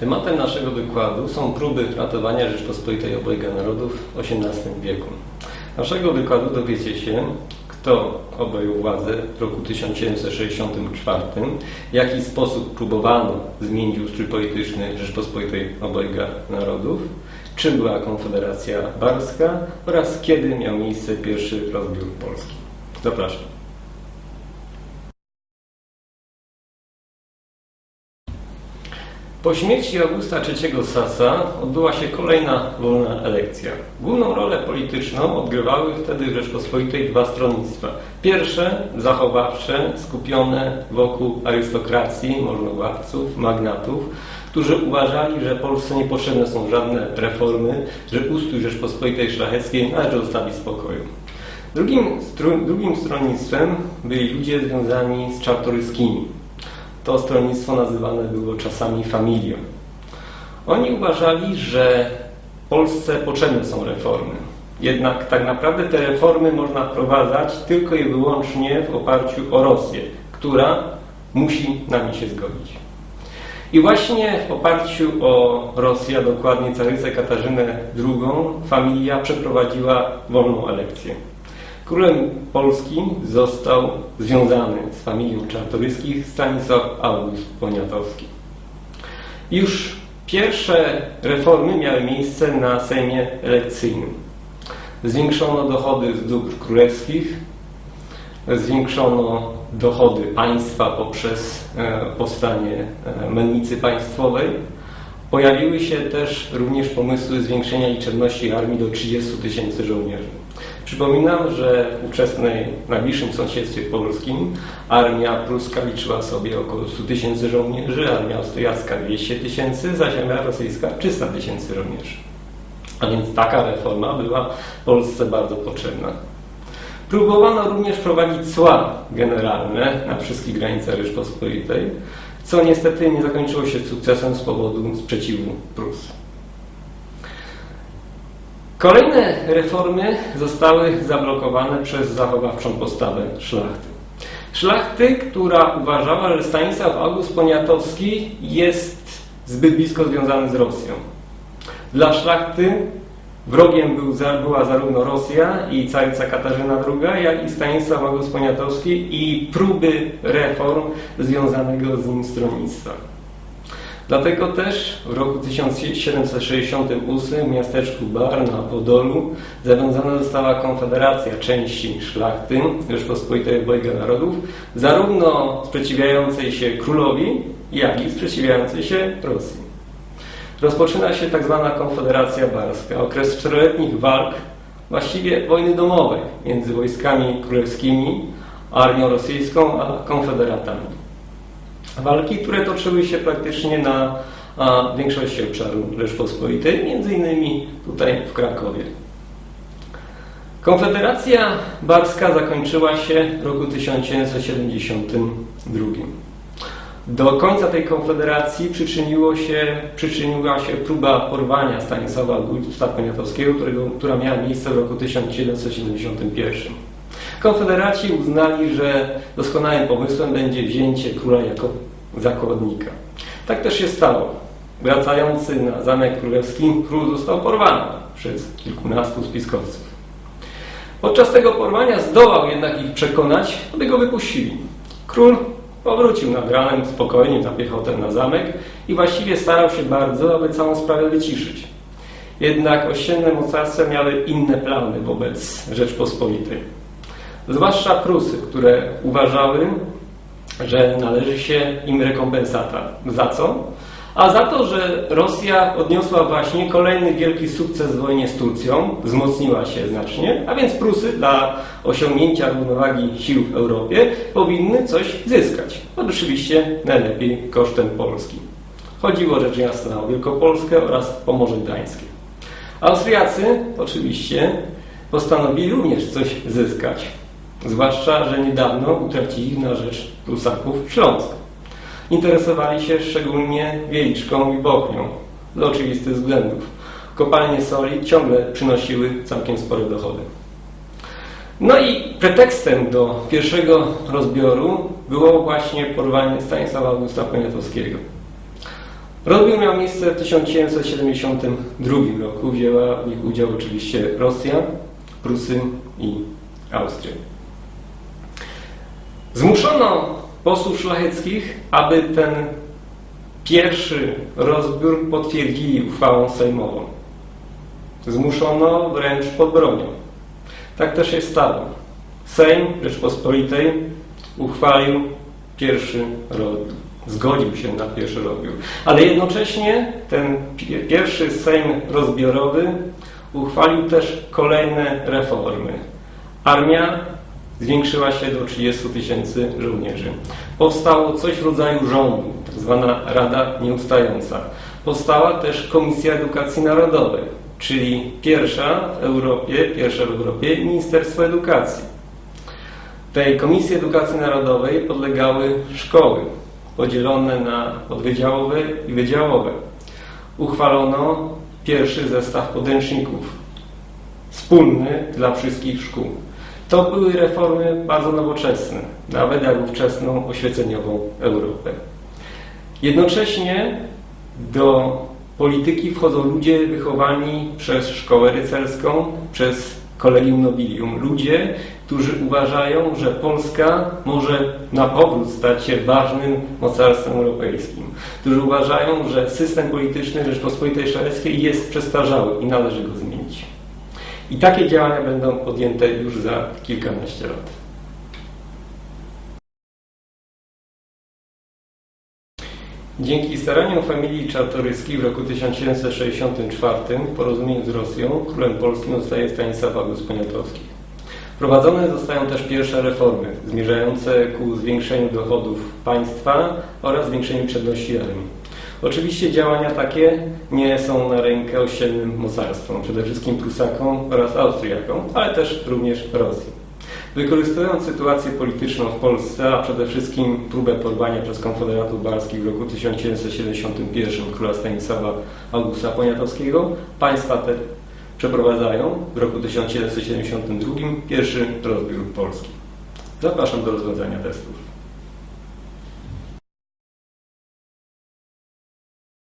Tematem naszego wykładu są próby ratowania Rzeczpospolitej Obojga Narodów w XVIII wieku. Naszego wykładu dowiecie się, kto objął władzę w roku 1764, w jaki sposób próbowano zmienić ustrój polityczny Rzeczpospolitej Obojga Narodów, czym była Konfederacja Barska oraz kiedy miał miejsce pierwszy rozbiór Polski. Zapraszam. Po śmierci Augusta III Sasa odbyła się kolejna wolna elekcja. Główną rolę polityczną odgrywały wtedy w Rzeczpospolitej dwa stronnictwa. Pierwsze, zachowawcze, skupione wokół arystokracji, możnowładców, magnatów, którzy uważali, że Polsce niepotrzebne są żadne reformy, że ustrój Rzeczpospolitej Szlacheckiej należy zostawić spokoju. Drugim, drugim stronnictwem byli ludzie związani z czartoryskimi, to stronnictwo nazywane było czasami familią. Oni uważali, że Polsce potrzebne są reformy. Jednak tak naprawdę te reformy można wprowadzać tylko i wyłącznie w oparciu o Rosję, która musi na nie się zgodzić. I właśnie w oparciu o Rosję, dokładnie carycę Katarzynę II, familia przeprowadziła wolną elekcję. Królem Polski został związany z familią Czartoryskich Stanisław August Poniatowski. Już pierwsze reformy miały miejsce na Sejmie elekcyjnym. Zwiększono dochody z dóbr królewskich, zwiększono dochody państwa poprzez e, powstanie e, mennicy państwowej. Pojawiły się też również pomysły zwiększenia liczebności armii do 30 tysięcy żołnierzy. Przypominam, że w ówczesnej, najbliższym sąsiedztwie polskim armia pruska liczyła sobie około 100 tysięcy żołnierzy, armia austriacka 200 tysięcy, zaś armia rosyjska 300 tysięcy żołnierzy. A więc taka reforma była Polsce bardzo potrzebna. Próbowano również wprowadzić cła generalne na wszystkich granicach Rzeczpospolitej, co niestety nie zakończyło się sukcesem z powodu sprzeciwu Prus. Kolejne reformy zostały zablokowane przez zachowawczą postawę szlachty. Szlachty, która uważała, że Stanisław August Poniatowski jest zbyt blisko związany z Rosją. Dla szlachty wrogiem był, była zarówno Rosja i caryca Katarzyna II, jak i Stanisław August Poniatowski i próby reform związanego z nim stronnictwa. Dlatego też w roku 1768 w miasteczku Bar na Podolu zawiązana została konfederacja części szlachty Rzeczpospolitej Obojga Narodów, zarówno sprzeciwiającej się królowi, jak i sprzeciwiającej się Rosji. Rozpoczyna się tak zwana Konfederacja Barska, okres czteroletnich walk, właściwie wojny domowej między wojskami królewskimi, armią rosyjską a konfederatami walki, które toczyły się praktycznie na większości obszaru Rzeczpospolitej, między innymi tutaj w Krakowie. Konfederacja Barska zakończyła się w roku 1972. Do końca tej konfederacji przyczyniło się, przyczyniła się próba porwania Stanisława Augusta Poniatowskiego, którego, która miała miejsce w roku 1771. Konfederaci uznali, że doskonałym pomysłem będzie wzięcie króla jako zakładnika. Tak też się stało. Wracający na Zamek Królewski król został porwany przez kilkunastu spiskowców. Podczas tego porwania zdołał jednak ich przekonać, aby go wypuścili. Król powrócił nad ranem spokojnie na piechotę na zamek i właściwie starał się bardzo, aby całą sprawę wyciszyć. Jednak ościenne mocarstwa miały inne plany wobec Rzeczpospolitej. Zwłaszcza Prusy, które uważały, że należy się im rekompensata. Za co? A za to, że Rosja odniosła właśnie kolejny wielki sukces w wojnie z Turcją, wzmocniła się znacznie, a więc Prusy dla osiągnięcia równowagi sił w Europie powinny coś zyskać. Oczywiście najlepiej kosztem Polski. Chodziło rzecz jasna o Wielkopolskę oraz Pomorze Gdańskie. Austriacy oczywiście postanowili również coś zyskać. Zwłaszcza, że niedawno utracili na rzecz Prusaków Śląsk. Interesowali się szczególnie Wieliczką i Bochnią z oczywistych względów. Kopalnie soli ciągle przynosiły całkiem spore dochody. No i pretekstem do pierwszego rozbioru było właśnie porwanie Stanisława Augusta Poniatowskiego. Rozbiór miał miejsce w 1772 roku. Wzięła w nich udział oczywiście Rosja, Prusy i Austria. Zmuszono posłów szlacheckich, aby ten pierwszy rozbiór potwierdzili uchwałą sejmową. Zmuszono wręcz pod bronią. Tak też się stało. Sejm Rzeczpospolitej uchwalił pierwszy rozbiór. Zgodził się na pierwszy rozbiór. Ale jednocześnie ten pierwszy Sejm rozbiorowy uchwalił też kolejne reformy. Armia zwiększyła się do 30 tysięcy żołnierzy. Powstało coś w rodzaju rządu, tak zwana Rada Nieustająca. Powstała też Komisja Edukacji Narodowej, czyli pierwsza w Europie, pierwsze w Europie Ministerstwo Edukacji. Tej Komisji Edukacji Narodowej podlegały szkoły podzielone na podwydziałowe i wydziałowe. Uchwalono pierwszy zestaw podręczników wspólny dla wszystkich szkół. To były reformy bardzo nowoczesne, nawet jak ówczesną oświeceniową Europę. Jednocześnie do polityki wchodzą ludzie wychowani przez szkołę rycerską, przez kolegium nobilium. Ludzie, którzy uważają, że Polska może na powrót stać się ważnym mocarstwem europejskim. Którzy uważają, że system polityczny Rzeczpospolitej Szwedzkiej jest przestarzały i należy go zmienić. I takie działania będą podjęte już za kilkanaście lat. Dzięki staraniom familii Czartoryskich w roku 1764 w porozumieniu z Rosją królem polskim zostaje Stanisław August Poniatowski. Wprowadzone zostają też pierwsze reformy zmierzające ku zwiększeniu dochodów państwa oraz zwiększeniu przedności armii. Oczywiście działania takie nie są na rękę ościennym mocarstwom, przede wszystkim Prusakom oraz Austriakom, ale też również Rosji. Wykorzystując sytuację polityczną w Polsce, a przede wszystkim próbę porwania przez konfederatów barskich w roku 1771 króla Stanisława Augusta Poniatowskiego, państwa te przeprowadzają w roku 1772 pierwszy rozbiór Polski. Zapraszam do rozwiązania testów.